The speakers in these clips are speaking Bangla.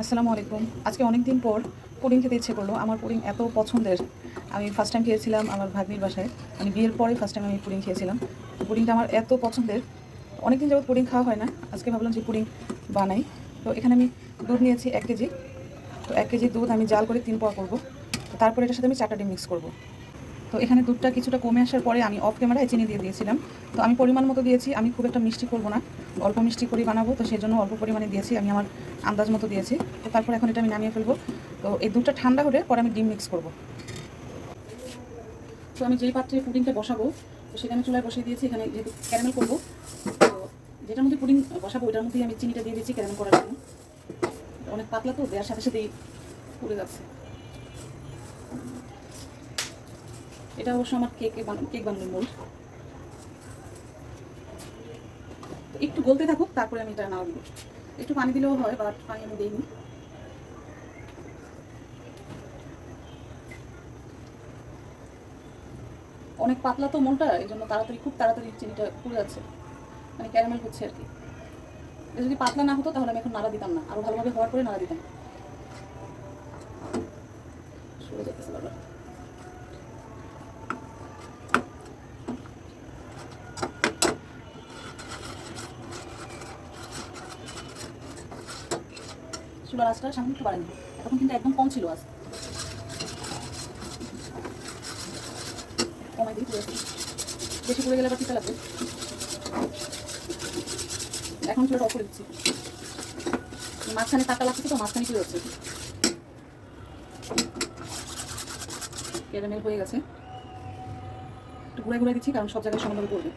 আসসালামু আলাইকুম। আজকে অনেক দিন পর পুডিং খেতে ইচ্ছে করল। আমার পুডিং এত পছন্দের। আমি ফার্স্ট টাইম খেয়েছিলাম আমার ভাগ্নির বাসায়। মানে বিয়ের পরে ফার্স্ট টাইম আমি পুডিং খেয়েছিলাম। পুডিংটা আমার এত পছন্দের। অনেক দিন যাবত পুডিং খাওয়া হয় না। আজকে ভাবলাম যে পুডিং বানাই। তো এখানে আমি দুধ নিয়েছি এক কেজি। তো এক কেজি দুধ আমি জাল করে তিন পোয়া করব। তারপরে এটার সাথে আমি চারটা ডিম মিক্স করব। তো এখানে দুধটা কিছুটা কমে আসার পরে আমি অফ ক্যামেরায় চিনি দিয়ে দিয়েছিলাম। তো আমি পরিমাণ মতো দিয়েছি। আমি খুব একটা মিষ্টি করব না। অল্প মিষ্টি করে বানাবো, তো সেই জন্য অল্প পরিমাণে দিয়েছি, আমি আমার আন্দাজ মতো দিয়েছি। তো তারপর এখন এটা আমি নামিয়ে ফেলব। তো এই দুধটা ঠান্ডা হলে পরে আমি ডিম মিক্স করব। তো আমি যেই পাত্রে পুডিংটা বসাবো, তো সেটা আমি চুলায় বসিয়ে দিয়েছি, এখানে যেহেতু ক্যারামেল করব, তো যেটার মধ্যে পুডিং বসাবো ওটার মধ্যেই আমি চিনিটা দিয়ে দিয়েছি ক্যারামেল করার জন্য। অনেক পাতলা তো, দেওয়ার সাথে সাথেই পুড়ে যাচ্ছে। এটা অবশ্য আমার কেক কেক বানানোর মোল্ড তো একটু গলতে থাকুক, তারপরে আমি এটা নাও দিব একটু পানি দিলেও হয় বাট পানি আমি দিইনি। অনেক পাতলা তো মনটা, এই জন্য তাড়াতাড়ি, খুব তাড়াতাড়ি চিনিটা পুড়ে যাচ্ছে। মানে ক্যারামেল হচ্ছে আর কি। যদি পাতলা না হতো, তাহলে আমি এখন নাড়া দিতাম না। আরও ভালোভাবে হওয়ার পরে নাড়া দিতাম। চুলার আঁচটা সামনে একটু বাড়ানি। এখন কিন্তু একদম কম ছিল আজ। কমাই দিই বেশি পড়ে গেলে আবার টিকা লাগবে। এখন চুলাটা অফ করে দিচ্ছি। মাঝখানে টাকা লাগছে তো, মাঝখানে কি হচ্ছে। ক্যারামেল হয়ে গেছে। একটু ঘুরে ঘুরে দিচ্ছি, কারণ সব জায়গায় সমানভাবে করবে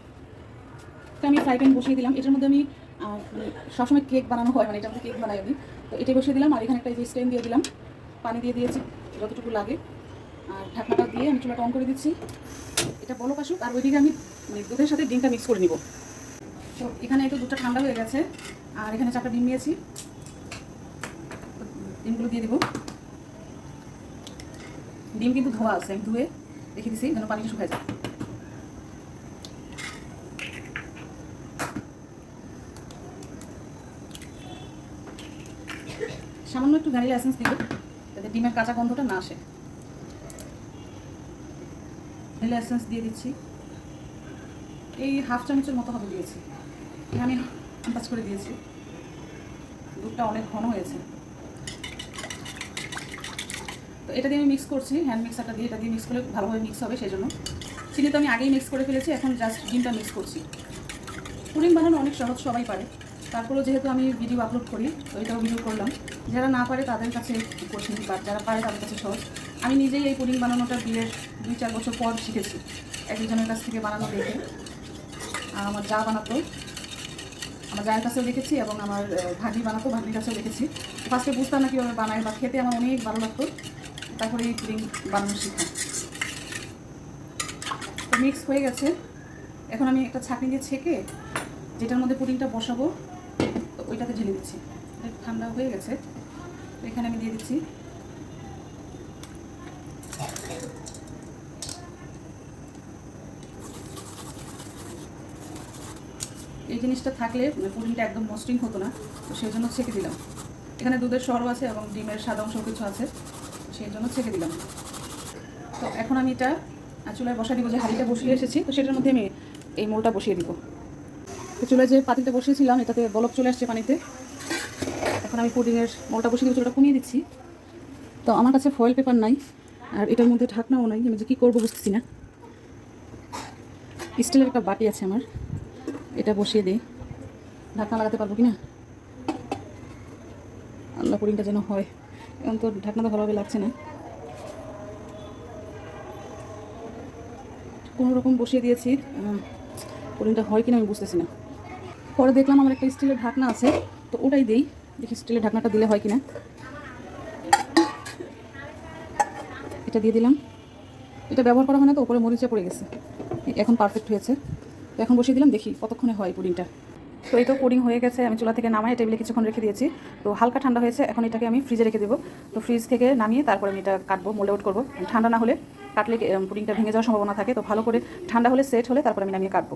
তো আমি ফ্রাই প্যান বসিয়ে দিলাম। এটার মধ্যে আমি আহ, মানে সবসময় কেক বানানো হয় মানে এটা কেক বানাই আমি। তো এটাই বসিয়ে দিলাম আর এখানে একটা এই স্টেন দিয়ে দিলাম পানি দিয়ে দিয়েছি যতটুকু লাগে। আর ঢাকনাটা দিয়ে আমি চুলাটা অন করে দিচ্ছি। এটা বলো কাশুক আর ওইদিকে আমি মানে দুধের সাথে ডিমটা মিক্স করে নিব। তো এখানে একটু দুধটা ঠান্ডা হয়ে গেছে আর এখানে চারটা ডিম নিয়েছি। ডিমগুলো দিয়ে দিব। ডিম কিন্তু ধোয়া আছে আমি ধুয়ে রেখে দিছি যেন পানিটা শুকায় যায়। একটু ভ্যানিলা এসেন্স দিব যাতে ডিমের কাঁচা গন্ধটা না আসে। ভ্যানিলা এসেন্স দিয়ে দিচ্ছি। এই হাফ চামচের মতো হবে দিয়েছি। এখানে আন্দাজ করে দিয়েছি। দুধটা অনেক ঘন হয়েছে। তো এটা দিয়ে আমি মিক্স করছি হ্যান্ড মিক্সারটা দিয়ে এটা দিয়ে মিক্স করলে ভালোভাবে মিক্স হবে সেই জন্য। চিনি তো আমি আগেই মিক্স করে ফেলেছি, এখন জাস্ট ডিমটা মিক্স করছি। পুডিং বানানো অনেক সহজ, সবাই পারে। তারপরেও যেহেতু আমি ভিডিও আপলোড করি, তো এটাও ভিডিও করলাম। যারা না পারে তাদের কাছে কঠিন বা যারা পারে তাদের কাছে সহজ। আমি নিজেই এই পুডিং বানানোটা বিয়ের দুই চার বছর পর শিখেছি। একজনের কাছ থেকে বানানো দেখে। আর আমার যা বানাতো, আমার জায়ের কাছেও দেখেছি এবং আমার ভাগনি বানাতো, ভাগনির কাছেও দেখেছি। ফার্স্টে বুঝতাম না কীভাবে বানায় বা খেতে আমার অনেক ভালো লাগতো। তারপরে এই পুডিং বানানো শিখা তো মিক্স হয়ে গেছে। এখন আমি একটা ছাঁকনি দিয়ে ছেঁকে, যেটার মধ্যে পুডিংটা বসাবো। ওইটাতে ঢেলে দিচ্ছি। ঠান্ডা হয়ে গেছে। এখানে আমি দিয়ে দিচ্ছি। এই জিনিসটা থাকলে পুডিংটা একদম মসৃণ হতো না, তো সেই জন্য ছেঁকে দিলাম। এখানে দুধের সরও আছে এবং ডিমের সাদা অংশ কিছু আছে, সেই জন্য ছেঁকে দিলাম। তো এখন আমি এটা চুলায় বসা দিব যে হাঁড়িটা বসিয়ে এসেছি, তো সেটার মধ্যে আমি এই মোলটা বসিয়ে দিব। তো চুলায় যে পাতিলটা বসিয়েছিলাম, এটাতে বলক চলে আসছে পানিতে। এখন আমি পুডিংয়ের মলটা বসিয়ে দিব চুলাটা কমিয়ে দিচ্ছি। তো আমার কাছে ফয়েল পেপার নাই, আর এটার মধ্যে ঢাকনাও নাই। আমি যে কী করব বুঝতেছি না। স্টিলের একটা বাটি আছে আমার, এটা বসিয়ে দিই। ঢাকনা লাগাতে পারব কি না আল্লাহ, পুডিংটা যেন হয়। এখন তো ঢাকনাটা ভালোভাবে লাগছে না। কোনো রকম বসিয়ে দিয়েছি পুডিংটা হয় কিনা আমি বুঝতেছি না। পরে দেখলাম আমার একটা স্টিলের ঢাকনা আছে, তো ওটাই দিই। দেখি স্টিলের ঢাকনাটা দিলে হয় কিনা। এটা দিয়ে দিলাম। এটা ব্যবহার করা হয় না তো, ওপরে মরিচে পড়ে গেছে। এখন পারফেক্ট হয়েছে। তো এখন বসিয়ে দিলাম, দেখি কতক্ষণে হয় পুডিংটা। তো এই তো পুডিং হয়ে গেছে, আমি চুলা থেকে নামাই টেবিলে কিছুক্ষণ রেখে দিয়েছি। তো হালকা ঠান্ডা হয়েছে, এখন এটাকে আমি ফ্রিজে রেখে দেবো। তো ফ্রিজ থেকে নামিয়ে তারপরে আমি এটা কাটবো মোল্ড আউট করব। ঠান্ডা না হলে কাটলে পুডিংটা ভেঙে যাওয়ার সম্ভাবনা থাকে। তো ভালো করে ঠান্ডা হলে সেট হলে তারপরে আমি নামিয়ে কাটবো।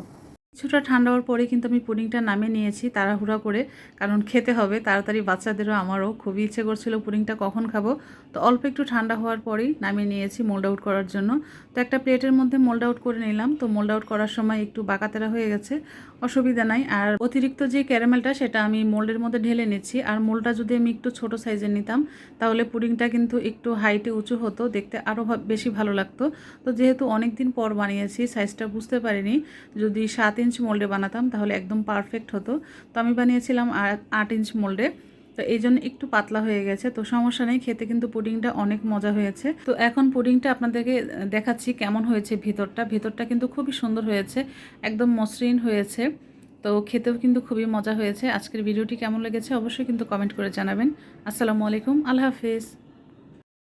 কিছুটা ঠান্ডা হওয়ার পরে কিন্তু আমি পুডিংটা নামিয়ে নিয়েছি তাড়াহুড়া করে, কারণ খেতে হবে, তাড়াতাড়ি বাচ্চাদেরও, আমারও খুবই ইচ্ছে করছিল পুডিংটা কখন খাব। তো অল্প একটু ঠান্ডা হওয়ার পরেই নামিয়ে নিয়েছি মোল্ড আউট করার জন্য। তো একটা প্লেটের মধ্যে মোল্ড আউট করে নিলাম, তো মোল্ড আউট করার সময় একটু বাঁকাতেরা হয়ে গেছে, অসুবিধা নাই। আর অতিরিক্ত যে ক্যারামেলটা, সেটা আমি মোল্ডের মধ্যে ঢেলে নিচ্ছি। আর মোল্ডটা যদি আমি একটু ছোট সাইজের নিতাম, তাহলে পুডিংটা কিন্তু একটু হাইটে উঁচু হতো, দেখতে আরও বেশি ভালো লাগতো। তো যেহেতু অনেক দিন পর বানিয়েছি, সাইজটা বুঝতে পারিনি, যদি সাত ইঞ্চ মোল্ডে বানাতাম, তাহলে একদম পারফেক্ট হতো। তো আমি বানিয়েছিলাম আট ইঞ্চ মোল্ডে। তো এই জন্য একটু পাতলা হয়ে গেছে। তো সমস্যা নেই, খেতে কিন্তু পুডিংটা অনেক মজা হয়েছে। তো এখন পুডিংটা আপনাদেরকে দেখাচ্ছি কেমন হয়েছে ভিতরটা। ভিতরটা কিন্তু খুবই সুন্দর হয়েছে, একদম মসৃণ হয়েছে। তো খেতেও কিন্তু খুবই মজা হয়েছে। আজকের ভিডিওটি কেমন লেগেছে অবশ্যই কিন্তু কমেন্ট করে জানাবেন। আসসালামু আলাইকুম, আল্লাহ হাফিজ।